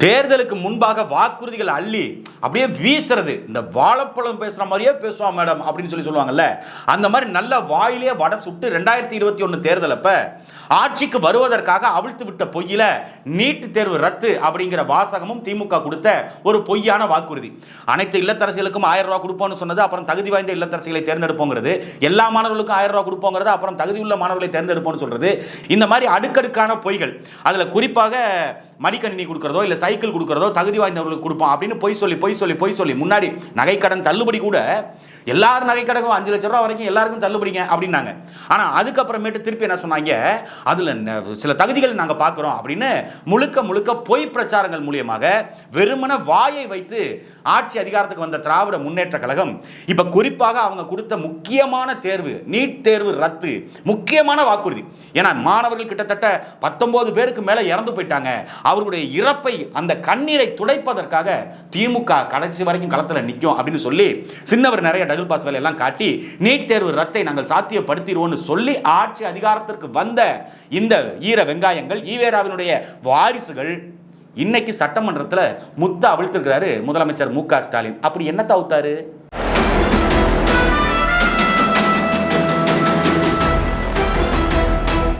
தேர்தலுக்கு முன்பாக வாக்குறுதிகள் அள்ளி அப்படியே வீசுறது. இந்த வாழைப்பழம் பேசுகிற மாதிரியே பேசுவான் மேடம் அப்படின்னு சொல்லி சொல்லுவாங்கல்ல. அந்த மாதிரி நல்ல வாயிலே வடை சுட்டு ரெண்டாயிரத்தி இருபத்தி ஒன்று தேர்தலப்ப ஆட்சிக்கு வருவதற்காக அவிழ்த்து விட்ட பொய்யில நீட்டு தேர்வு ரத்து அப்படிங்கிற வாசகமும் திமுக கொடுத்த ஒரு பொய்யான வாக்குறுதி. அனைத்து இல்லத்தரசிகளுக்கும் ஆயிரம் ரூபா கொடுப்போம்னு சொன்னது அப்புறம் தகுதி வாய்ந்த இல்லத்தரசிகளை தேர்ந்தெடுப்போங்கிறது எல்லா மாணவர்களுக்கும் ஆயிரம் ரூபா கொடுப்போங்கிறது அப்புறம் தகுதி உள்ள மாணவர்களை தேர்ந்தெடுப்போம்னு சொல்றது. இந்த மாதிரி அடுக்கடுக்கான பொய்கள். அதுல குறிப்பாக மடிக்கணினி கொடுக்கறதோ இல்ல சைக்கிள் கொடுக்கறதோ தகுதி வாய்ந்தவர்களுக்கு கொடுப்போம் அப்படின்னு பொய் சொல்லி பொய் பொய் சொல்லி பொய் சொல்லி. முன்னாடி நகைக்கடன் தள்ளுபடி கூட எல்லாரும் நகைக்கடனும் அஞ்சு லட்ச ரூபா வரைக்கும் எல்லாருக்கும் தள்ளுபடிங்க அப்படின்னாங்க. ஆனால் அதுக்கப்புறமேட்டு திருப்பி என்ன சொன்னாங்க? அதில் சில தகுதிகள் நாங்கள் பார்க்குறோம் அப்படின்னு முழுக்க முழுக்க பொய் பிரச்சாரங்கள் மூலியமாக வெறுமன வாயை வைத்து ஆட்சி அதிகாரத்துக்கு வந்த திராவிட முன்னேற்ற கழகம் இப்போ குறிப்பாக அவங்க கொடுத்த முக்கியமான தேர்வு நீட் தேர்வு ரத்து முக்கியமான வாக்குறுதி. ஏன்னா மாணவர்கள் கிட்டத்தட்ட பத்தொன்பது பேருக்கு மேலே இறந்து போயிட்டாங்க. அவர்களுடைய இறப்பை அந்த கண்ணீரை துடைப்பதற்காக திமுக கடைசி வரைக்கும் களத்தில் நிற்கும் அப்படின்னு சொல்லி சின்னவர் நிறைய டபுள் பாஸ் வேலையெல்லாம் காட்டி நீட் தேர்வு ரத்தை நாங்கள் சாத்தியப்படுத்திடுவோம்னு சொல்லி ஆட்சி அதிகாரத்திற்கு வந்த இந்த ஈர வெங்காயங்கள் ஈவேராவினுடைய வாரிசுகள் இன்னைக்கு சட்டமன்றத்தில் முத்த அவிழ்த்திருக்கிறாரு முதலமைச்சர் மு க ஸ்டாலின். அப்படி என்னத்தை அவுத்தாரு?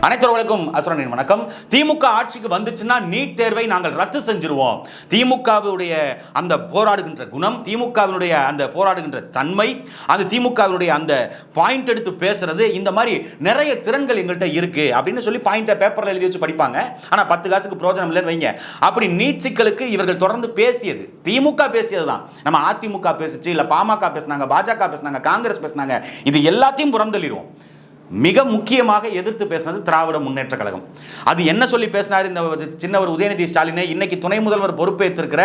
அனைத்தவர்களுக்கும் அசுரனின் வணக்கம். திமுக ஆட்சிக்கு வந்துச்சுன்னா நீட் தேர்வை நாங்கள் ரத்து செஞ்சிருவோம். திமுகவுடைய அந்த போராடுகின்ற குணம் திமுகவினுடைய அந்த போராடுகின்ற தன்மை அந்த திமுகவினுடைய அந்த பாயிண்ட் எடுத்து பேசுறது இந்த மாதிரி நிறைய திறன்கள் எங்கள்கிட்ட இருக்கு அப்படின்னு சொல்லி பாயிண்ட்டை பேப்பர்ல எழுதி வச்சு படிப்பாங்க. ஆனா பத்து காசுக்கு பிரோஜனம் இல்லைன்னு வைங்க. அப்படி நீட் சிக்கலுக்கு இவர்கள் தொடர்ந்து பேசியது திமுக பேசியது தான் நம்ம அதிமுக பேசுச்சு இல்ல பாமக பேசினாங்க பாஜக பேசினாங்க காங்கிரஸ் பேசினாங்க இது எல்லாத்தையும் புறந்தள்ளிடுவோம். மிக முக்கியமாக எதிர்த்து பேசினது திராவிட முன்னேற்ற கழகம். அது என்ன சொல்லி பேசினார்? இந்த ஒரு சின்னவர் உதயநிதி ஸ்டாலினை இன்னைக்கு துணை முதல்வர் பொறுப்பேற்றிருக்கிற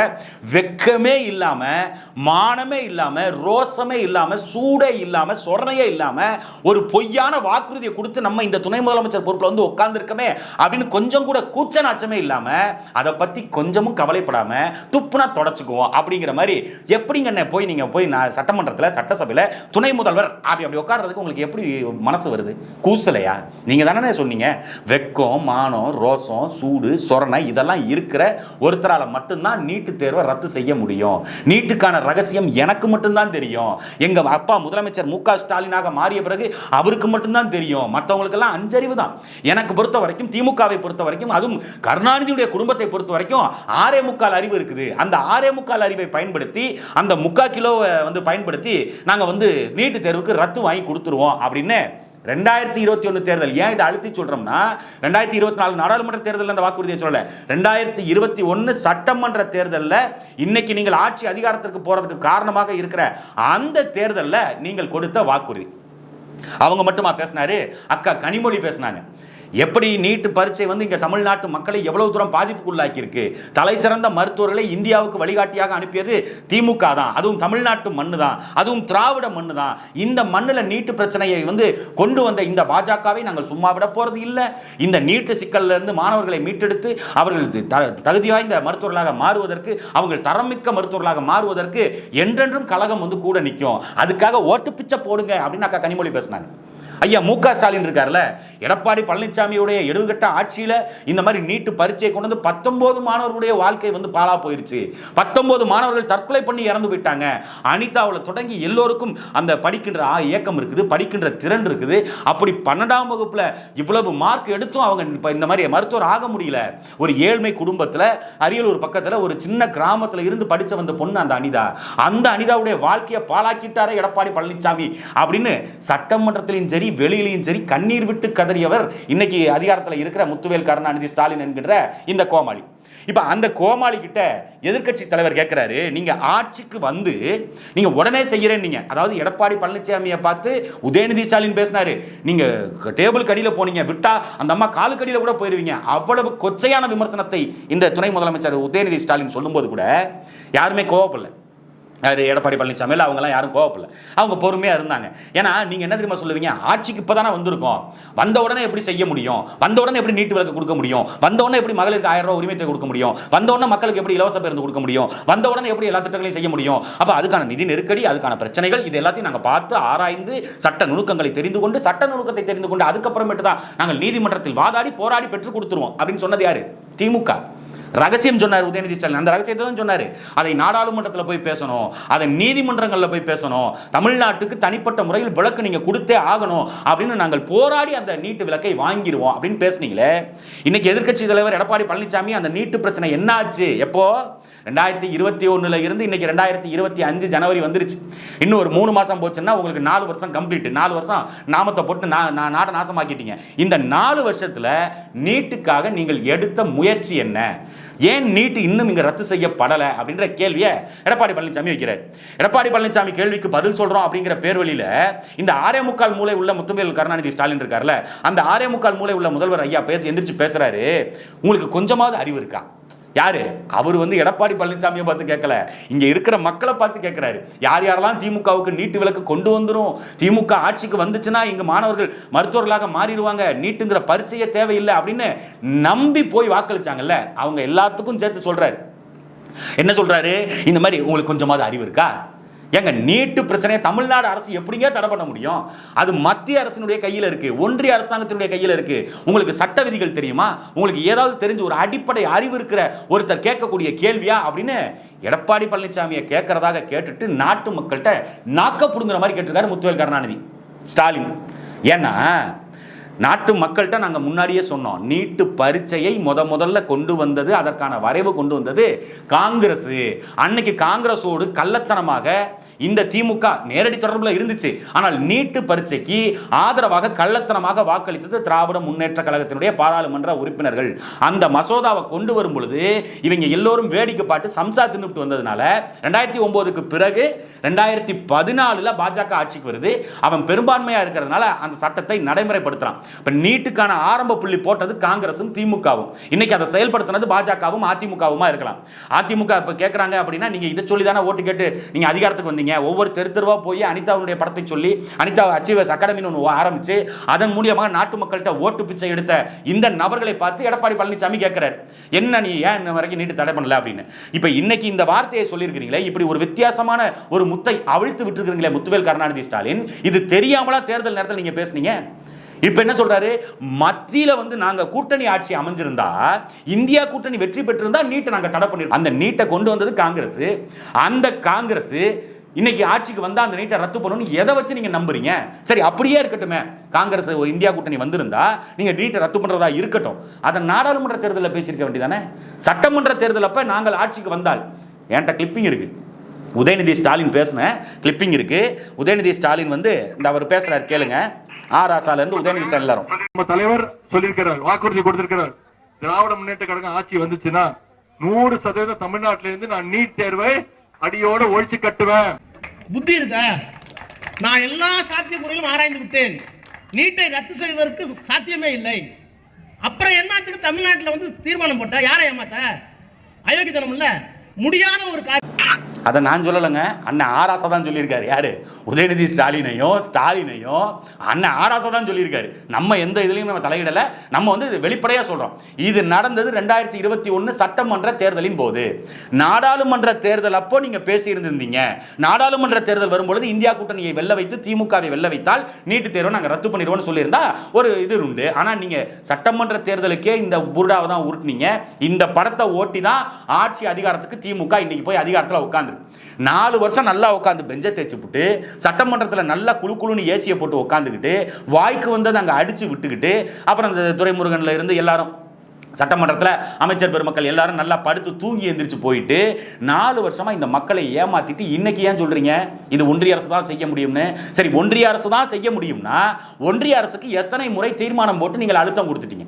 வெக்கமே இல்லாமல் மானமே இல்லாமல் ரோசமே இல்லாமல் சூடே இல்லாமல் சொரணையே இல்லாமல் ஒரு பொய்யான வாக்குறுதியை கொடுத்து நம்ம இந்த துணை முதலமைச்சர் பொறுப்பில் வந்து உட்கார்ந்துருக்கமே அப்படின்னு கொஞ்சம் கூட கூச்ச நாச்சமே இல்லாமல் அதை பற்றி கொஞ்சமும் கவலைப்படாமல் துப்புனா தொடச்சுக்குவோம் அப்படிங்கிற மாதிரி எப்படிங்கண்ணே போய் நீங்கள் போய் நான் சட்டமன்றத்தில் சட்டசபையில் துணை முதல்வர் அப்படி அப்படி உட்கார்றதுக்கு உங்களுக்கு எப்படி மனசு வருது? கூசலையா? நீங்கள் தானே சொன்னீங்க. வெக்கம் மானம் ரோசம் சூடு சொரணை இதெல்லாம் இருக்கிற ஒருத்தரால் மட்டும்தான் நீட்டு தேர்வை ரத்து செய்ய முடியும். நீட்டுக்கான ரகசியம் எனக்கு மட்டும்தான் தெரியும். எங்கள் அப்பா முதலமைச்சர் மு க ஸ்டாலினாக மாறிய பிறகு அவருக்கு மட்டும்தான் தெரியும். மற்றவங்களுக்கெல்லாம் அஞ்சறிவு தான். எனக்கு பொறுத்த வரைக்கும் திமுகவை பொறுத்த வரைக்கும் அதுவும் கருணாநிதியுடைய குடும்பத்தை பொறுத்த வரைக்கும் ஆறே முக்கால் அறிவு இருக்குது. அந்த ஆறே முக்கால் அறிவை பயன்படுத்தி அந்த முக்கால் கிலோவை வந்து பயன்படுத்தி நாங்கள் வந்து நீட்டு தேர்வுக்கு ரத்து வாங்கி கொடுத்துருவோம் அப்படின்னு ரெண்டாயிரத்தி இருபத்தி ஒன்று தேர்தல். ஏன் இதை அழுத்தி சொல்கிறோம்னா ரெண்டாயிரத்தி இருபத்தி நாலு நாடாளுமன்ற தேர்தலில் அந்த வாக்குறுதியை சொல்லலை. ரெண்டாயிரத்தி இருபத்தி ஒன்று சட்டமன்ற தேர்தலில் இன்னைக்கு நீங்கள் ஆட்சி அதிகாரத்திற்கு போகிறதுக்கு காரணமாக இருக்கிற அந்த தேர்தலில் நீங்கள் கொடுத்த வாக்குறுதி. அவங்க மட்டுமா பேசினாரு? அக்கா கனிமொழி பேசினாங்க. எப்படி நீட்டு பரீட்சை வந்து இங்கே தமிழ்நாட்டு மக்களை எவ்வளவு தூரம் பாதிப்புக்குள்ளாக்கியிருக்கு? தலை சிறந்த மருத்துவர்களை இந்தியாவுக்கு வழிகாட்டியாக அனுப்பியது திமுக தான். அதுவும் தமிழ்நாட்டு மண்ணு தான். அதுவும் திராவிட மண்ணு தான். இந்த மண்ணில் நீட்டு பிரச்சனையை வந்து கொண்டு வந்த இந்த பாஜகவை நாங்கள் சும்மா விட போகிறது இல்லை. இந்த நீட்டு சிக்கல்ல இருந்து மாணவர்களை மீட்டெடுத்து அவர்கள் த- தகுதி வாய்ந்த மருத்துவர்களாக மாறுவதற்கு அவர்கள் தரமிக்க மருத்துவர்களாக மாறுவதற்கு என்றென்றும் கழகம் வந்து கூட நிற்கும் அதுக்காக ஓட்டு பிச்சை போடுங்க அப்படின்னு அக்கா கனிமொழி பேசினாங்க. ஐயா மு க. ஸ்டாலின் இருக்கார்ல? எடப்பாடி பழனிசாமியுடைய எடுகட்ட ஆட்சியில இந்த மாதிரி நீட்டு பரீட்சையை கொண்டு வந்து பத்தொன்பது மாணவர்களுடைய வாழ்க்கை வந்து பாழா போயிருச்சு. பத்தொன்பது மாணவர்கள் தற்கொலை பண்ணி இறந்து போயிட்டாங்க. அனிதாவில் தொடங்கி எல்லோருக்கும் அந்த படிக்கின்ற ஆ இயக்கம் இருக்குது படிக்கின்ற திறன் இருக்குது. அப்படி பன்னெண்டாம் வகுப்புல இவ்வளவு மார்க் எடுத்தும் அவங்க இந்த மாதிரி மருத்துவர் ஆக முடியல. ஒரு ஏழ்மை குடும்பத்துல அரியலூர் பக்கத்துல ஒரு சின்ன கிராமத்துல இருந்து படிச்ச வந்த பொண்ணு அந்த அனிதா. அந்த அனிதாவுடைய வாழ்க்கையை பாழாக்கிட்டாரே எடப்பாடி பழனிசாமி அப்படின்னு சட்டமன்றத்திலும் சரி வெளியிலையும் சரி கண்ணீர் விட்டு கதறியவர் இன்னைக்கு அதிகாரத்தில் இருக்கிற முத்துவேல் கருணாநிதி ஸ்டாலின் என்கின்ற இந்த கோமாளி. இப்போ அந்த கோமாளி கிட்ட எதிர்க்கட்சி தலைவர் கேட்குறாரு நீங்கள் ஆட்சிக்கு வந்து நீங்கள் உடனே செய்யறேன் நீங்கள் அதாவது எடப்பாடி பழனிசாமியை பார்த்து உதயநிதி ஸ்டாலின் பேசினாரு நீங்கள் டேபிள் கடியில் போனீங்க விட்டா அந்த அம்மா காலு கடியில் கூட போயிடுவீங்க அவ்வளவு கொச்சையான விமர்சனத்தை இந்த துணை முதலமைச்சர் உதயநிதி ஸ்டாலின் சொல்லும்போது கூட யாருமே கோவப்படலை. அது எடப்பாடி பழனிசாமி இல்லை அவங்கலாம் யாரும் கோவப்படல. அவங்க பொறுமையாக இருந்தாங்க. ஏன்னா நீங்கள் என்ன தெரியுமா சொல்லுவீங்க? ஆட்சிக்கு இப்போ தானே வந்திருக்கோம். வந்த உடனே எப்படி செய்ய முடியும்? வந்த உடனே எப்படி நீட்டு விலக்கு கொடுக்க முடியும்? வந்த உடனே எப்படி மகளிருக்கு ஆயிரம் ரூபாய் உரிமை கொடுக்க முடியும்? வந்த உடனே மக்களுக்கு எப்படி இலவச பேருந்து கொடுக்க முடியும்? வந்த உடனே எப்படி எல்லா திட்டங்களையும் செய்ய முடியும்? அப்போ அதுக்கான நிதி நெருக்கடி அதுக்கான பிரச்சனைகள் இது எல்லாத்தையும் நாங்கள் பார்த்து ஆராய்ந்து சட்ட நுணுக்கங்களை தெரிந்து கொண்டு சட்ட நுணுக்கத்தை தெரிந்து கொண்டு அதுக்கப்புறமேட்டு தான் நாங்கள் நீதிமன்றத்தில் வாதாடி போராடி பெற்றுக் கொடுத்துருவோம். அப்படின்னு சொன்னது யாரு? திமுக. ரகசியம் சொன்னார் உதயநிதி ஸ்டாலின். அந்த ரகசியத்தை தான் சொன்னார். அதை நாடாளுமன்றத்தில் போய் பேசணும். அதை நீதிமன்றங்களில் போய் பேசணும். தமிழ்நாட்டுக்கு தனிப்பட்ட முறையில் விளக்கு நீங்கள் கொடுத்தே ஆகணும் அப்படின்னு நாங்கள் போராடி அந்த நீட்டு விளக்கை வாங்கிடுவோம் அப்படின்னு பேசுனீங்களே. இன்னைக்கு எதிர்க்கட்சி தலைவர் எடப்பாடி பழனிசாமி அந்த நீட்டு பிரச்சனை என்னாச்சு? எப்போ? ரெண்டாயிரத்தி இருபத்தி ஒன்றுல இருந்து இன்னைக்கு ரெண்டாயிரத்தி இருபத்தி அஞ்சு ஜனவரி வந்துருச்சு. இன்னும் ஒரு மூணு மாசம் போச்சுன்னா உங்களுக்கு நாலு வருஷம் கம்ப்ளீட் நாலு வருஷம் நாமத்தை போட்டு நான் நாட்டை நாசமாக்கிட்டீங்க. இந்த நாலு வருஷத்துல நீட்டுக்காக நீங்கள் எடுத்த முயற்சி என்ன? ஏன் நீட் இன்னும் இங்க ரத்து செய்யப்படலை அப்படின்ற கேள்வியை எடப்பாடி பழனிசாமி வைக்கிறார். எடப்பாடி பழனிசாமி கேள்விக்கு பதில் சொல்றோம் அப்படிங்கிற பேர்வழியில இந்த ஆரே முக்கால் மூளை உள்ள முத்துவேல் கருணாநிதி ஸ்டாலின் இருக்கார்ல அந்த ஆரே முக்கால் மூளை உள்ள முதல்வர் ஐயா பேர் எந்திரிச்சு பேசுறாரு. உங்களுக்கு கொஞ்சமாவது அறிவு இருக்கா? யாரு? அவர் வந்து எடப்பாடி பழனிசாமியை பார்த்து கேட்கல. இங்க இருக்கிற மக்களை பார்த்து கேட்கிறாரு. யார் யாரெல்லாம் திமுகவுக்கு நீட்டு விளக்கு கொண்டு வந்துடும் திமுக ஆட்சிக்கு வந்துச்சுன்னா இங்க மாணவர்கள் மருத்துவர்களாக மாறிடுவாங்க. நீட்டுங்கிற பரிச்சையே தேவையில்லை அப்படின்னு நம்பி போய் வாக்களிச்சாங்கல்ல. அவங்க எல்லாத்துக்கும் சேர்த்து சொல்றாரு. என்ன சொல்றாரு? இந்த மாதிரி உங்களுக்கு கொஞ்சமாவது அறிவு இருக்கா? ஏங்க நீட்டு பிரச்சனையை தமிழ்நாடு அரசு எப்படிங்க தடை பண்ண முடியும்? அது மத்திய அரசினுடைய கையில் இருக்கு. ஒன்றிய அரசாங்கத்தினுடைய கையில் இருக்கு. உங்களுக்கு சட்ட விதிகள் தெரியுமா? உங்களுக்கு ஏதாவது தெரிஞ்ச ஒரு அடிப்படை அறிவு இருக்கிற ஒருத்தர் கேட்கக்கூடிய கேள்வியா? அப்படின்னு எடப்பாடி பழனிசாமியை கேட்கறதாக கேட்டுட்டு நாட்டு மக்கள்கிட்ட நாக்க புடுங்குற மாதிரி கேட்டிருக்காரு முத்துவேல் கருணாநிதி ஸ்டாலின். ஏன்னா நாட்டு மக்கள்கிட்ட நாங்கள் முன்னாடியே சொன்னோம் நீட்டு பரீட்சையை முத முதல்ல கொண்டு வந்தது அதற்கான வரைவு கொண்டு வந்தது காங்கிரஸ் அன்னைக்கு காங்கிரஸோடு கள்ளத்தனமாக இந்த திமுக நேரடி தொடர்பில் இருந்துச்சு. ஆனால் நீட்டு பரீட்சைக்கு ஆதரவாக கள்ளத்தனமாக வாக்களித்தது திராவிட முன்னேற்ற கழகத்தினுடைய பாராளுமன்ற உறுப்பினர்கள். அந்த மசோதாவை கொண்டு வரும் பொழுது இவங்க எல்லோரும் வேடிக்கை பாட்டு சம்சா தின்னுட்டு வந்ததுனால ரெண்டாயிரத்தி ஒன்பதுக்கு பிறகு ரெண்டாயிரத்தி பதினாலுல பாஜக ஆட்சிக்கு வருது. அவன் பெரும்பான்மையா இருக்கிறதுனால அந்த சட்டத்தை நடைமுறைப்படுத்துறான். இப்ப நீட்டுக்கான ஆரம்ப புள்ளி போட்டது காங்கிரசும் திமுகவும். இன்னைக்கு அதை செயல்படுத்தினது பாஜகவும் அதிமுகவுமா இருக்கலாம். அதிமுக இப்ப கேட்கறாங்க அப்படின்னா நீங்க இதை சொல்லி தானே ஓட்டு கேட்டு நீங்க அதிகாரத்துக்கு வந்தீங்க. ஒவ்வொரு தெரு தெருவாக போய் அனிதாவுடைய படத்தை சொல்லி அனிதா அச்சீவர்ஸ் அகாடமின்னு ஒன்று ஆரம்பித்து அதன் மூலியமாக நாட்டு மக்கள்கிட்ட ஓட்டு பிச்சை எடுத்த இந்த நபர்களை பார்த்து எடப்பாடி பழனிசாமி கேட்கிறார் என்ன நீ? ஏன் இன்ன வரைக்கும் நீட்டு தடை பண்ணல? அப்படின்னு. இப்போ இன்னைக்கு இந்த வார்த்தையை சொல்லியிருக்கிறீங்களே இப்படி ஒரு வித்தியாசமான ஒரு முத்தை அவிழ்த்து விட்டுருக்கிறீங்களே முத்துவேல் கருணாநிதி ஸ்டாலின் இது தெரியாமலா தேர்தல் நேரத்தில் நீங்கள் பேசுனீங்க? இப்ப என்ன சொல்றாரு? மத்தியில வந்து நாங்க கூட்டணி ஆட்சி அமைஞ்சிருந்தா இந்தியா கூட்டணி வெற்றி பெற்றிருந்தா நீட்டை நாங்க தடை பண்ணிருக்கோம். அந்த நீட்டை கொண்டு வந்தது காங்கிரஸ். அந்த காங்கிரஸ் இன்னைக்கு ஆட்சிக்கு வந்தால் அந்த நீட்டை ரத்து பண்ணணும்னு எதை வச்சு நீங்கள் நம்புறீங்க? சரி அப்படியே இருக்கட்டுமே. காங்கிரஸ் ஒரு இந்தியா கூட்டணி வந்திருந்தா நீங்கள் நீட்டை ரத்து பண்ணுறதா இருக்கட்டும். அதை நாடாளுமன்ற தேர்தலில் பேசியிருக்க வேண்டியதானே? சட்டமன்ற தேர்தல் நாங்கள் ஆட்சிக்கு வந்தால். என்கிட்ட கிளிப்பிங் இருக்கு. உதயநிதி ஸ்டாலின் பேசின கிளிப்பிங் இருக்கு. உதயநிதி ஸ்டாலின் வந்து இந்த அவர் பேசுகிறார் கேளுங்க. ஆர் ஆசால இருந்து உதயநிதி ஸ்டாலின் எல்லாரும். நம்ம தலைவர் சொல்லியிருக்கிறார் வாக்குறுதி கொடுத்திருக்கிறார். திராவிட முன்னேற்ற கழகம் ஆட்சி வந்துச்சுன்னா நூறு சதவீதம் தமிழ்நாட்டில இருந்து நான் நீட் தேர்வை அடியோட ஒழிச்சு கட்டுவேன். புத்தி இருக்கா? நான் எல்லா சாத்தியக்கூறையும் ஆராய்ந்து விட்டேன். நீட்டை ரத்து செய்வதற்கு சாத்தியமே இல்லை. அப்புறம் என்னத்துக்கு தமிழ்நாட்டில் வந்து தீர்மானம் போட்ட? யாரை ஏமாத்த? அயோக்கியத்தனம் இல்லை முடியாத ஒரு காரியம். அதை நான் சொல்லலைங்க. அண்ணன் ஆராசா தான் சொல்லியிருக்காரு. யாரு? உதயநிதி ஸ்டாலினையும் ஸ்டாலினையும் அண்ணன் ஆராசா தான் சொல்லியிருக்காரு. நம்ம எந்த இதுலையும் நம்ம தலையிடலை. நம்ம வந்து இது சொல்கிறோம் இது நடந்தது ரெண்டாயிரத்தி இருபத்தி ஒன்று சட்டமன்ற தேர்தலின் போது. நாடாளுமன்ற தேர்தல் அப்போ நீங்கள் பேசியிருந்திருந்தீங்க. நாடாளுமன்ற தேர்தல் வரும்பொழுது இந்தியா கூட்டணியை வெல்ல வைத்து திமுகவை வெல்ல வைத்தால் நீட்டு தேர்வை நாங்கள் ரத்து பண்ணிடுவோம்னு சொல்லியிருந்தா ஒரு இது உண்டு. ஆனால் நீங்கள் சட்டமன்ற தேர்தலுக்கே இந்த புருடாவை தான் உருட்டுனீங்க. இந்த படத்தை ஓட்டி தான் ஆட்சி அதிகாரத்துக்கு திமுக இன்னைக்கு போய் அதிகாரத்தில் உட்காந்துரு நாலு வருஷம் நல்லா உட்காந்து பெஞ்சை தேய்ச்சி விட்டு சட்டமன்றத்தில் நல்லா குழு குழுன்னு ஏசியை போட்டு உட்காந்துக்கிட்டு வாய்க்கு வந்தது அங்கே அடிச்சு விட்டுக்கிட்டு அப்புறம் இந்த துரைமுருகன்ல இருந்து எல்லாரும் சட்டமன்றத்தில் அமைச்சர் பெருமக்கள் எல்லாரும் நல்லா படுத்து தூங்கி எந்திரிச்சு போயிட்டு நாலு வருஷமாக இந்த மக்களை ஏமாத்திட்டு இன்னைக்கு ஏன் சொல்கிறீங்க இது ஒன்றிய அரசு தான் செய்ய முடியும்னு. சரி ஒன்றிய அரசு தான் செய்ய முடியும்னா ஒன்றிய அரசுக்கு எத்தனை முறை தீர்மானம் போட்டு நீங்கள் அழுத்தம் கொடுத்துட்டீங்க?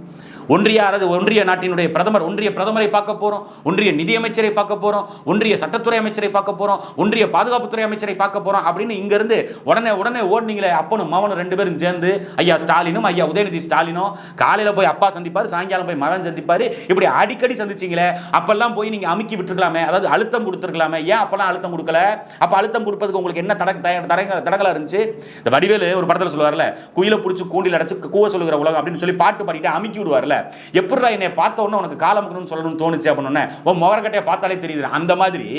ஒன்றிய அரசு ஒன்றிய நாட்டினுடைய பிரதமர் ஒன்றிய பிரதமரை பார்க்க போறோம் ஒன்றிய நிதியமைச்சரை பார்க்க போறோம் ஒன்றிய சட்டத்துறை அமைச்சரை பார்க்க போறோம் ஒன்றிய பாதுகாப்புத்துறை அமைச்சரை பார்க்க போறோம் அப்படின்னு இங்கேருந்து உடனே உடனே ஓடுனீங்களே அப்பனும் மவனும் ரெண்டு பேரும் சேர்ந்து ஐயா ஸ்டாலினும் ஐயா உதயநிதி ஸ்டாலினும் காலையில போய் அப்பா சந்திப்பாரு சாயங்காலம் போய் மகன் சந்திப்பாரு இப்படி அடிக்கடி சந்திச்சீங்களே அப்பெல்லாம் போய் நீங்க அமுக்கி விட்டுருக்கலாமே அதாவது அழுத்தம் கொடுத்துருக்கலாமே ஏன் அப்பெல்லாம் அழுத்தம் கொடுக்கல? அப்ப அழுத்தம் கொடுப்பதுக்கு உங்களுக்கு என்ன தட தட- தடங்க- தடங்கலா இருந்துச்சு? இந்த வடிவேலு ஒரு படத்துல சொல்லுவார்ல குயில பிடிச்சி கூண்டில் அடைச்சு கூவ சொல்லுகிற உலகம் அப்படின்னு சொல்லி பாட்டு பாடிட்டு அமுக்கி விடுவார்ல எப்படிடா என்னை பார்த்த உடனே உனக்கு காலமுக்கணும்னு சொல்லணும்னு தோணுச்சு அப்படின்னு உன் முகரக்கட்டையை பார்த்தாலே தெரியுது அந்த மாதிரி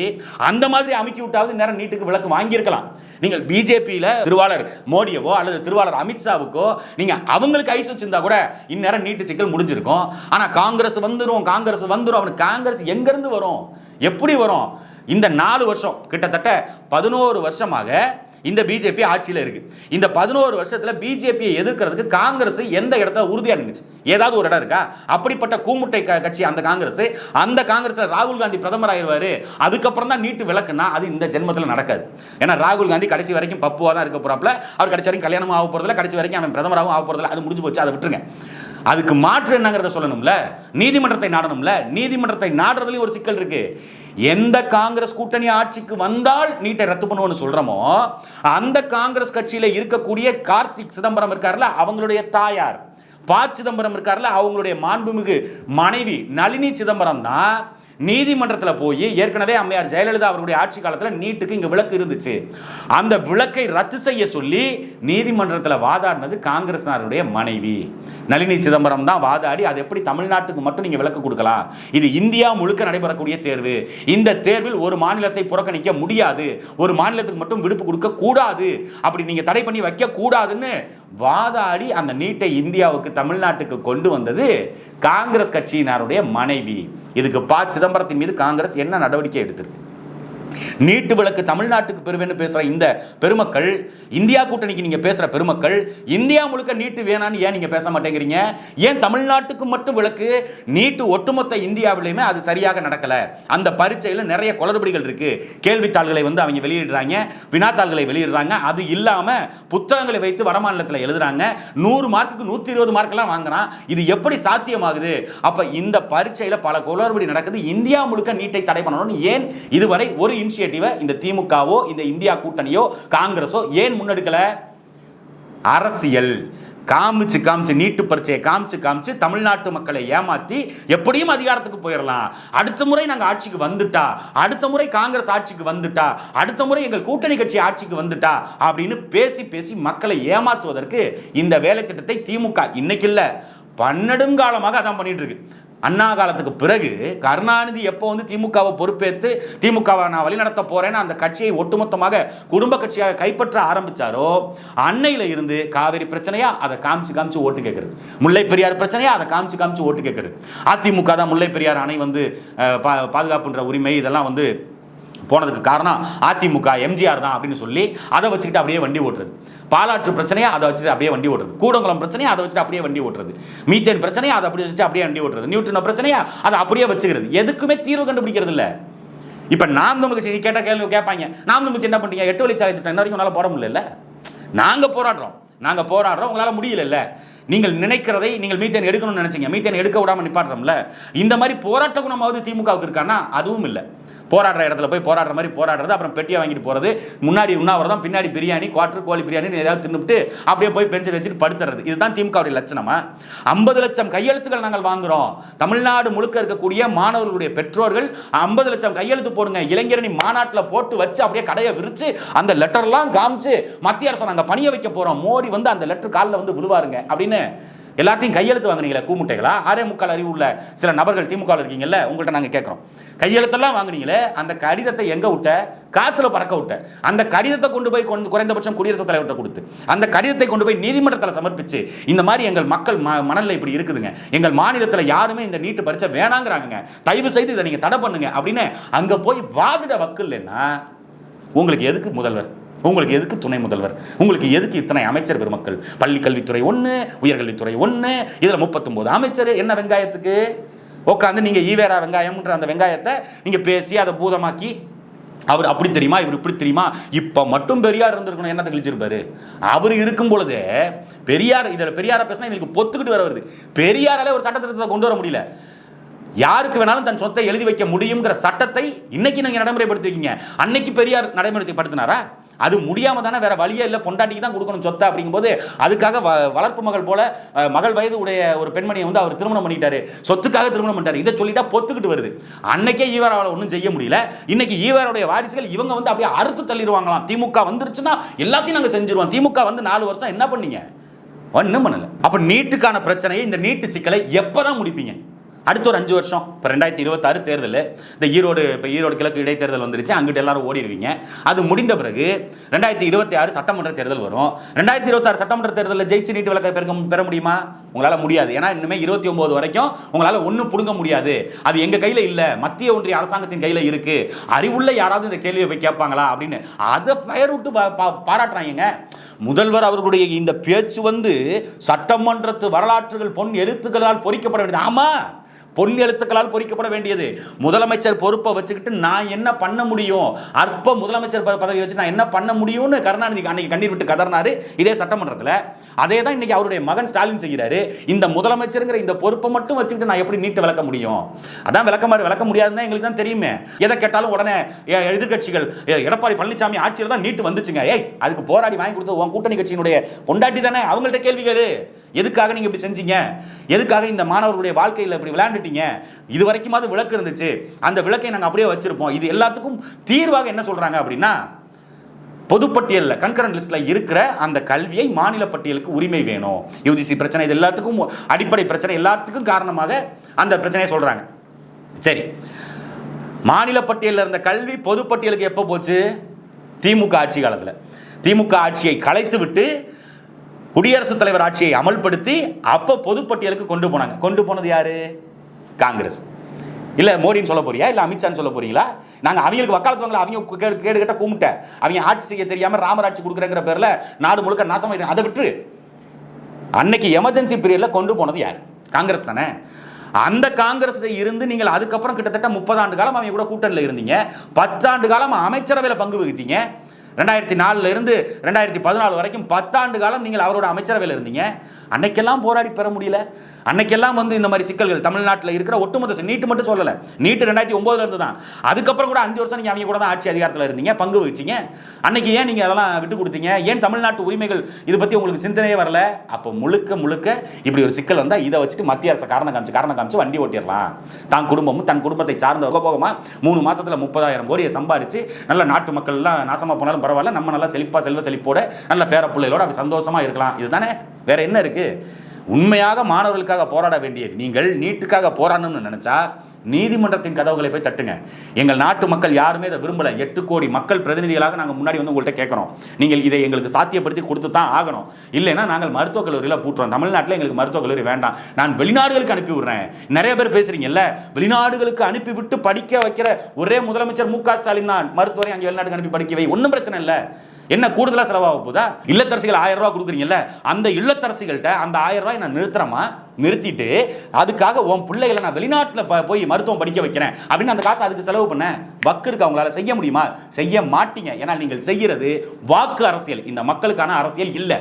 அந்த மாதிரி அமுக்கி விட்டாவது நேரம் நீட்டுக்கு விளக்கு வாங்கியிருக்கலாம். நீங்கள் பிஜேபியில் திருவாளர் மோடியவோ அல்லது திருவாளர் அமித்ஷாவுக்கோ நீங்கள் அவங்களுக்கு ஐஸ் வச்சிருந்தா கூட இந்நேரம் நீட்டு சிக்கல் முடிஞ்சிருக்கும். ஆனால் காங்கிரஸ் வந்துடும் காங்கிரஸ் வந்துடும் அவனுக்கு காங்கிரஸ் எங்கேருந்து வரும்? எப்படி வரும்? இந்த நாலு வருஷம் கிட்டத்தட்ட பதினோரு வருஷமாக இந்த பிஜேபி ஆட்சியில் இருக்கு. இந்த பதினோரு வருஷத்துல பிஜேபியை எதிர்க்கிறதுக்கு காங்கிரஸ் எந்த இடத்துல உறுதியா நின்னுச்சு? ஏதாவது ஒரு இடம் இருக்கா? அப்படிப்பட்ட கூமுட்டை க- கட்சி அந்த காங்கிரஸ் அந்த காங்கிரஸ் ராகுல் காந்தி பிரதமர் ஆயிருவாரு அதுக்கப்புறம் தான் நீட்டு விளக்குனா அது இந்த ஜென்மத்தில் நடக்காது. ஏன்னா ராகுல் காந்தி கடைசி வரைக்கும் பப்புவா தான் இருக்க போறாப்ல அவர் கடைசி வரைக்கும் கல்யாணம் ஆக போறதில்ல கடைசி வரைக்கும் அவன் பிரதமராகவும் ஆக போறதில்ல. அது முடிஞ்சு போச்சு அதை விட்டுருங்க. அதுக்கு மாற்று என்னங்கிறத சொல்லணும்ல? நீதிமன்றத்தை நாடணும்ல? நீதிமன்றத்தை நாடுறதுலயும் ஒரு சிக்கல் இருக்கு. எந்த காங்கிரஸ் கூட்டணி ஆட்சிக்கு வந்தால் நீட்டை ரத்து பண்ணுவோம்னு சொல்றோமோ அந்த காங்கிரஸ் கட்சியில இருக்கக்கூடிய கார்த்திக் சிதம்பரம் இருக்கார்ல அவங்களுடைய தாயார். ப சிதம்பரம் இருக்கார்ல அவங்களுடைய மாண்புமிகு மனைவி நளினி சிதம்பரம் தான் நீதிமன்றத்தில் போய் ஏற்கனவே அம்மையார் ஜெயலலிதா அவருடைய ஆட்சி காலத்தில் நீட்டுக்கு இங்கே விளக்கு இருந்துச்சு. அந்த விளக்கை ரத்து செய்ய சொல்லி நீதிமன்றத்தில் வாதாடினது காங்கிரஸாருடைய மனைவி. நளினி சிதம்பரம் தான் வாதாடி அது எப்படி தமிழ்நாட்டுக்கு மட்டும் நீங்கள் விளக்கு கொடுக்கலாம்? இது இந்தியா முழுக்க நடைபெறக்கூடிய தேர்வு. இந்த தேர்வில் ஒரு மாநிலத்தை புறக்கணிக்க முடியாது. ஒரு மாநிலத்துக்கு மட்டும் விடுப்பு கொடுக்க கூடாது. அப்படி நீங்கள் தடை பண்ணி வைக்க கூடாதுன்னு வாதாடி அந்த நீட்டை இந்தியாவுக்கு தமிழ்நாட்டுக்கு கொண்டு வந்தது காங்கிரஸ் கட்சியினருடைய மனைவி. இதுக்கு ப சிதம்பரத்தின் மீது காங்கிரஸ் என்ன நடவடிக்கை எடுத்திருக்கு? நீட்டு விளக்கு தமிழ்நாட்டுக்கு பெறுவேன்னு பேசுற இந்த பெருமக்கள் இந்தியா கூட்டணிக்கு நீங்க பேசுற பெருமக்கள் இந்தியா முழுக்க நீட்டு வேணான்னு ஏன் நீங்க பேச மாட்டேங்கிறீங்க? ஏன் தமிழ்நாட்டுக்கு மட்டும் விளக்கு நீட்டு ஒட்டுமொத்த இந்தியாவிலையுமே அது சரியாக நடக்கல? அந்த பரீட்சையில நிறைய குளறுபடிகள் இருக்கு. கேள்வித்தாள்களை வந்து அவங்க வெளியிடுறாங்க வினாத்தாள்களை வெளியிடுறாங்க. அது இல்லாம புத்தகங்களை வைத்து வடமாநிலத்தில் எழுதுறாங்க. நூறு மார்க்குக்கு நூத்தி இருபது மார்க் எல்லாம் வாங்குறான். இது எப்படி சாத்தியமாகுது? அப்ப இந்த பரீட்சையில பல குளறுபடி நடக்குது. இந்தியா முழுக்க நீட்டை தடை பண்ணணும்னு ஏன் இதுவரை ஒரு இனிஷியேட்டிவை இந்த திமுகவோ இந்த இந்தியா கூட்டணியோ காங்கிரஸோ ஏன் முன்னெடுக்கல? அரசியல். காமிச்சு காமிச்சு நீட்டு பரீட்சையை காமிச்சு காமிச்சு தமிழ்நாட்டு மக்களை ஏமாத்தி எப்படியும் அதிகாரத்துக்கு போயிடலாம். அடுத்த முறை நாங்க ஆட்சிக்கு வந்துட்டா அடுத்த முறை காங்கிரஸ் ஆட்சிக்கு வந்துட்டா அடுத்த முறை எங்கள் கூட்டணி கட்சி ஆட்சிக்கு வந்துட்டா அப்படின்னு பேசி பேசி மக்களை ஏமாத்துவதற்கு இந்த வேலை திட்டத்தை திமுக இன்னைக்கு இல்ல. பன்னெடுங்காலமாக அதான் பண்ணிட்டு இருக்கு. அண்ணா காலத்துக்கு பிறகு கருணாநிதி எப்போ வந்து திமுகவை பொறுப்பேற்று திமுகவை நான் வழிநடத்த போறேன்னு அந்த கட்சியை ஒட்டுமொத்தமாக குடும்ப கட்சியாக கைப்பற்ற ஆரம்பிச்சாரோ அன்னையில இருந்து காவிரி பிரச்சனையா அதை காமிச்சு காமிச்சு ஓட்டு கேட்கறது முல்லை பெரியார் பிரச்சனையா அதை காமிச்சு காமிச்சு ஓட்டு கேட்கறது அதிமுக தான் முல்லை பெரியார் அணை வந்து பா- பாதுகாப்புன்ற உரிமை இதெல்லாம் வந்து போனதுக்கு காரணம் அதிமுக எம்ஜிஆர் தான் அப்படின்னு சொல்லி அதை வச்சுக்கிட்டு அப்படியே வண்டி ஓட்டுறது. பாலாற்று பிரச்சனையை அதை வச்சுட்டு அப்படியே வண்டி ஓட்டுறது. கூடங்குளம் பிரச்சனையை அதை வச்சுட்டு அப்படியே வண்டி ஓட்டுறது. மீத்தேன் பிரச்சனையை அதை அப்படியே வச்சுட்டு அப்படியே வண்டி ஓட்டுறது. நியூட்ரினோ பிரச்சனையா அதை அப்படியே வச்சுக்கிறது. எதுக்குமே தீர்வு கண்டுபிடிக்கிறது இல்லை. இப்போ நாம் தமிழ் கட்சி நீ கேட்ட கேள்வி கேட்பாங்க. நாம் தமிழ் என்ன பண்ணுறீங்க எட்டு வழிச்சாலை திட்டம். இன்ன வரைக்கும் உங்களால போட முடியல நாங்கள் போராடுறோம். நாங்கள் போராடுறோம். உங்களால் முடியல நீங்கள் நினைக்கிறதை நீங்கள் மீத்தேன் எடுக்கணும்னு நினைச்சீங்க. மீத்தேன் எடுக்க விடாமல் நிப்பாட்டுறோம்ல. இந்த மாதிரி போராட்ட குணமாவது திமுகவுக்கு இருக்கான்னா அதுவும் இல்லை. போராடுற இடத்துல போய் போராடுற மாதிரி போராடுறது அப்புறம் பெட்டியை வாங்கிட்டு போகிறது முன்னாடி உண்ணாவிரதம் பின்னாடி பிரியாணி குவாட்டர் கோழி பிரியாணி ஏதாவது தின்னுட்டு அப்படியே போய் பெஞ்சில் வச்சுட்டு படுத்துறது. இதுதான் திமுகவுடைய லட்சணமா? ஐம்பது லட்சம் கையெழுத்துக்கள் நாங்கள் வாங்குறோம். தமிழ்நாடு முழுக்க இருக்கக்கூடிய மாணவர்களுடைய பெற்றோர்கள் ஐம்பது லட்சம் கையெழுத்து போடுங்க. இளைஞரணி மாநாட்டில் போட்டு வச்சு அப்படியே கடையை விரிச்சு அந்த லெட்டர்லாம் காமிச்சு மத்திய அரசை நாங்கள் பணிய வைக்க போகிறோம் மோடி வந்து அந்த லெட்டர் காலில் வந்து விழுவாருங்க அப்படின்னு எல்லாத்தையும் கையெழுத்து வாங்குனீங்களே கூமுட்டைகளா? ஆறே முக்கால் அறிவு உள்ள சில நபர்கள் திமுக இருக்கீங்கல்ல உங்கள்கிட்ட நாங்கள் கேட்குறோம். கையெழுத்தெல்லாம் வாங்குனீங்களே அந்த கடிதத்தை எங்கே விட்ட? காத்துல பறக்க விட்ட. அந்த கடிதத்தை கொண்டு போய் கொண்டு குறைந்தபட்சம் குடியரசுத் தலைவர்கிட்ட கொடுத்து அந்த கடிதத்தை கொண்டு போய் நீதிமன்றத்தில் சமர்ப்பிச்சு இந்த மாதிரி எங்கள் மக்கள் ம- இப்படி இருக்குதுங்க. எங்கள் மாநிலத்தில் யாருமே இந்த நீட்டு பரீட்சை வேணாங்கிறாங்க தயவு செய்து இதை நீங்கள் தடை பண்ணுங்க அப்படின்னு அங்கே போய் வாதிட வக்கு இல்லைன்னா உங்களுக்கு எதுக்கு முதல்வர்? உங்களுக்கு எதுக்கு துணை முதல்வர்? உங்களுக்கு எதுக்கு இத்தனை அமைச்சர் பெருமக்கள்? பள்ளி கல்வித்துறை ஒன்று உயர்கல்வித்துறை ஒன்று இதில் முப்பத்தொம்போது அமைச்சர். என்ன வெங்காயத்துக்கு? உட்காந்து நீங்கள் ஈவேரா வெங்காயம்ன்ற அந்த வெங்காயத்தை நீங்கள் பேசி அதை பூதமாக்கி அவர் அப்படி தெரியுமா இவர் இப்படி தெரியுமா? இப்போ மட்டும் பெரியார் இருந்திருக்கணும். என்னத்தை கழிச்சிருப்பாரு? அவர் இருக்கும் பொழுதே பெரியார் இதில் பெரியாரை பேசினா எங்களுக்கு பொத்துக்கிட்டு வர வருது. பெரியாராலே ஒரு சட்டத்திட்டத்தை கொண்டு வர முடியல. யாருக்கு வேணாலும் தன் சொத்தை எழுதி வைக்க முடியுங்கிற சட்டத்தை இன்னைக்கு நீங்கள் நடைமுறைப்படுத்திருக்கீங்க. அன்னைக்கு பெரியார் நடைமுறைப்படுத்தினாரா? அது முடியாம தானே வேற வழியே இல்லை பொண்டாட்டிக்கு தான் கொடுக்கணும் சொத்தை அப்படிங்கும்போது அதுக்காக வ- வளர்ப்பு மகள் போல மகள் வயது உடைய ஒரு பெண்மணியை வந்து அவர் திருமணம் பண்ணிட்டாரு. சொத்துக்காக திருமணம் பண்ணிட்டாரு. இதை சொல்லிட்டா பொத்துக்கிட்டு வருது. அன்னைக்கே ஈவராவால் ஒன்றும் செய்ய முடியல. இன்னைக்கு ஈவருடைய வாரிசுகள் இவங்க வந்து அப்படியே அறுத்து தள்ளிடுவாங்களாம். திமுக வந்துருச்சுன்னா எல்லாத்தையும் நாங்கள் செஞ்சிருவோம். திமுக வந்து நாலு வருஷம் என்ன பண்ணீங்க? ஒன்றும் பண்ணலை. அப்போ நீட்டுக்கான பிரச்சனையை இந்த நீட்டு சிக்கலை எப்போ தான் முடிப்பீங்க? அடுத்த ஒரு அஞ்சு வருஷம். இப்போ ரெண்டாயிரத்தி இருபத்தாறு தேர்தல். இந்த ஈரோடு இப்போ ஈரோடு கிழக்கு இடைத்தேர்தல் வந்துருச்சு. அங்கிட்ட எல்லாரும் ஓடிடுவீங்க அது முடிந்த பிறகு ரெண்டாயிரத்தி இருபத்தி ஆறு சட்டமன்ற தேர்தல் வரும். ரெண்டாயிரத்தி இருபத்தாறு சட்டமன்ற தேர்தலில் ஜெயிச்சு நீட்டு விளக்க பெருக்க பெற முடியுமா? உங்களால் முடியாது. ஏன்னா இன்னுமே இருபத்தி ஒம்பது வரைக்கும் உங்களால் ஒன்றும் புடுங்க முடியாது. அது எங்கள் கையில் இல்லை. மத்திய ஒன்றிய அரசாங்கத்தின் கையில் இருக்கு. அறிவுள்ள யாராவது இந்த கேள்வியை போய் கேட்பாங்களா அப்படின்னு. அதை பெயர் விட்டு பா- பா- பாராட்டுறாங்க முதல்வர் அவர்களுடைய இந்த பேச்சு வந்து சட்டமன்றத்து வரலாற்றுகள் பொன் எழுத்துக்களால் பொறிக்கப்பட வேண்டியது. ஆமா. பொன் எழுத்துக்களால் பொறிக்கப்பட வேண்டியது. முதலமைச்சர் பொறுப்பை வச்சுக்கிட்டு நான் என்ன பண்ண முடியும்? அற்ப முதலமைச்சர் ப- பதவி வச்சு நான் என்ன பண்ண முடியும்னு கருணாநிதி அன்னைக்கு கண்ணீர் விட்டு கதறினாரு. இதே சட்டமன்றத்தில். அதே தான் இன்னைக்கு அவருடைய மகன் ஸ்டாலின் செய்கிறாரு. இந்த முதலமைச்சருங்கிற இந்த பொறுப்பை மட்டும் வச்சுக்கிட்டு நான் எப்படி நீட்டு விளக்க முடியும்? அதான் விளக்க மாதிரி விளக்க முடியாதுன்னு தான் எங்களுக்கு தான் தெரியுமே. எதை கேட்டாலும் உடனே எதிர்கட்சிகள் எதிர்க்கட்சிகள் எடப்பாடி பழனிசாமி ஆட்சியில் தான் நீட்டு வந்துச்சுங்க. ஏய் அதுக்கு போராடி வாங்கி கொடுத்த உன் கூட்டணி கட்சியினுடைய பொண்டாட்டி தானே? அவங்கள்ட்ட கேள்வி கேளு. எதுக்காக நீங்க இப்படி செஞ்சீங்க? எதுக்காக இந்த மாணவர்களுடைய வாழ்க்கையில் இப்படி விளையாண்டுட்டீங்க? இது வரைக்குமாவது விளக்கு இருந்துச்சு. அந்த விளக்கை நாங்கள் அப்படியே வச்சிருப்போம். இது எல்லாத்துக்கும் தீர்வாக என்ன சொல்றாங்க அப்படின்னா பொதுப்பட்டியலில் கன்கரண்ட் லிஸ்ட்ல இருக்கிற அந்த கல்வியை மாநில பட்டியலுக்கு உரிமை வேணும். யூஜிசி பிரச்சனை இது எல்லாத்துக்கும் அடிப்படை பிரச்சனை எல்லாத்துக்கும் காரணமாக அந்த பிரச்சனையை சொல்றாங்க. சரி. மாநில பட்டியலில் இருந்த கல்வி பொதுப்பட்டியலுக்கு எப்போ போச்சு? திமுக ஆட்சி காலத்தில். திமுக ஆட்சியை கலைத்து விட்டு குடியரசுத் தலைவர் ஆட்சியை அமல்படுத்தி அப்போ பொதுப்பட்டியலுக்கு கொண்டு போனாங்க. கொண்டு போனது யாரு? காங்கிரஸ். இல்ல மோடின்னு சொல்ல போறியா? இல்ல அமித்ஷான்னு சொல்ல போறீங்களா? நாங்க அவங்களுக்கு வக்காலத்து வாங்கல. அவங்க கேடு கேடு கட்ட கூமிட்ட அவங்க ஆட்சி செய்ய தெரியாம ராமராட்சி கொடுக்குறங்கிற பேர்ல நாடு முழுக்க நாசமாயிடும் அதை விட்டு அன்னைக்கு எமர்ஜென்சி பீரியட்ல கொண்டு போனது யார்? காங்கிரஸ் தானே. அந்த காங்கிரஸ் இருந்து நீங்கள் அதுக்கப்புறம் கிட்டத்தட்ட முப்பது ஆண்டு காலம் அவங்க கூட கூட்டணியில் இருந்தீங்க. பத்தாண்டு காலம் அமைச்சரவையில் பங்கு வகித்தீங்க. ரெண்டாயிரத்தி நாலுல இருந்து ரெண்டாயிரத்தி பதினாலு வரைக்கும் பத்தாண்டு காலம் நீங்கள் அவரோட அமைச்சரவையில் இருந்தீங்க. அன்னைக்கெல்லாம் போராடி பெற முடியல. அன்னைக்கெல்லாம் வந்து இந்த மாதிரி சிக்கல்கள் தமிழ்நாட்டில் இருக்கிற ஒட்டுமொத்த நீட்டு மட்டும் சொல்லல. நீட்டு ரெண்டாயிரத்தி ஒன்பதுல இருந்து தான் அதுக்கப்புறம் கூட அஞ்சு வருஷம் நீங்க அவங்க கூட தான் ஆட்சி அதிகாரத்தில் இருந்தீங்க பங்கு வச்சிங்க அன்னைக்கு ஏன் நீங்க அதெல்லாம் விட்டு கொடுத்தீங்க? ஏன் தமிழ்நாட்டு உரிமைகள் இதை பத்தி உங்களுக்கு சிந்தனையே வரல? அப்போ முழுக்க முழுக்க இப்படி ஒரு சிக்கல் வந்தால் இதை வச்சுட்டு மத்திய அரசு காரணம் காமிச்சு காரணம் காமிச்சு வண்டி ஓட்டிடலாம். தான் குடும்பமும் தன் குடும்பத்தை சார்ந்த போகமா மூணு மாசத்துல முப்பதாயிரம் கோடியை சம்பாரிச்சு நல்ல நாட்டு மக்கள் எல்லாம் நாசமா போனாலும் பரவாயில்ல நம்ம நல்லா செழிப்பா செல்வ செழிப்போட நல்ல பேர பிள்ளைகளோட அப்படி சந்தோஷமா இருக்கலாம். இதுதானே? வேற என்ன இருக்கு? உண்மையாக மாணவர்களுக்காக போராட வேண்டிய நீங்கள் நீட்டுக்காக போராடணும்னு நினைச்சா நீதிமன்றத்தின் கதவுகளை போய் தட்டுங்க. எங்கள் நாட்டு மக்கள் யாருமே இதை விரும்பல. எட்டு கோடி மக்கள் பிரதிநிதிகளாக நாங்கள் முன்னாடி வந்து உங்கள்கிட்ட கேட்குறோம் நீங்கள் இதை எங்களுக்கு சாத்தியப்படுத்தி கொடுத்து தான் ஆகணும். இல்லைன்னா நாங்கள் மருத்துவக் கல்லூரியில் பூட்டுறோம். தமிழ்நாட்டில் எங்களுக்கு மருத்துவக் கல்லூரி வேண்டாம். நான் வெளிநாடுகளுக்கு அனுப்பி விடுறேன். நிறைய பேர் பேசுறீங்கல்ல? வெளிநாடுகளுக்கு அனுப்பி விட்டு படிக்க வைக்கிற ஒரே முதலமைச்சர் மு க ஸ்டாலின் தான். மருத்துவரை அங்கே வெளிநாட்டுக்கு அனுப்பி படிக்க வை. ஒன்றும் பிரச்சனை இல்லை. என்ன கூடுதலாக செலவாக போதா இல்லத்தரசிகள் ஆயிரம் ரூபா கொடுக்குறீங்கல்ல அந்த இல்லத்தரசிகள்கிட்ட அந்த ஆயிரம் ரூபாய் நான் நிறுத்துறமா நிறுத்திட்டு அதுக்காக உன் பிள்ளைகளை நான் வெளிநாட்டில் போய் மருத்துவம் படிக்க வைக்கிறேன். அப்படின்னு அந்த காசை அதுக்கு செலவு பண்ண வக்கு இருக்கு அவங்களால செய்ய முடியுமா? செய்ய மாட்டீங்க. ஏன்னா நீங்கள் செய்கிறது வாக்கு அரசியல். இந்த மக்களுக்கான அரசியல் இல்லை.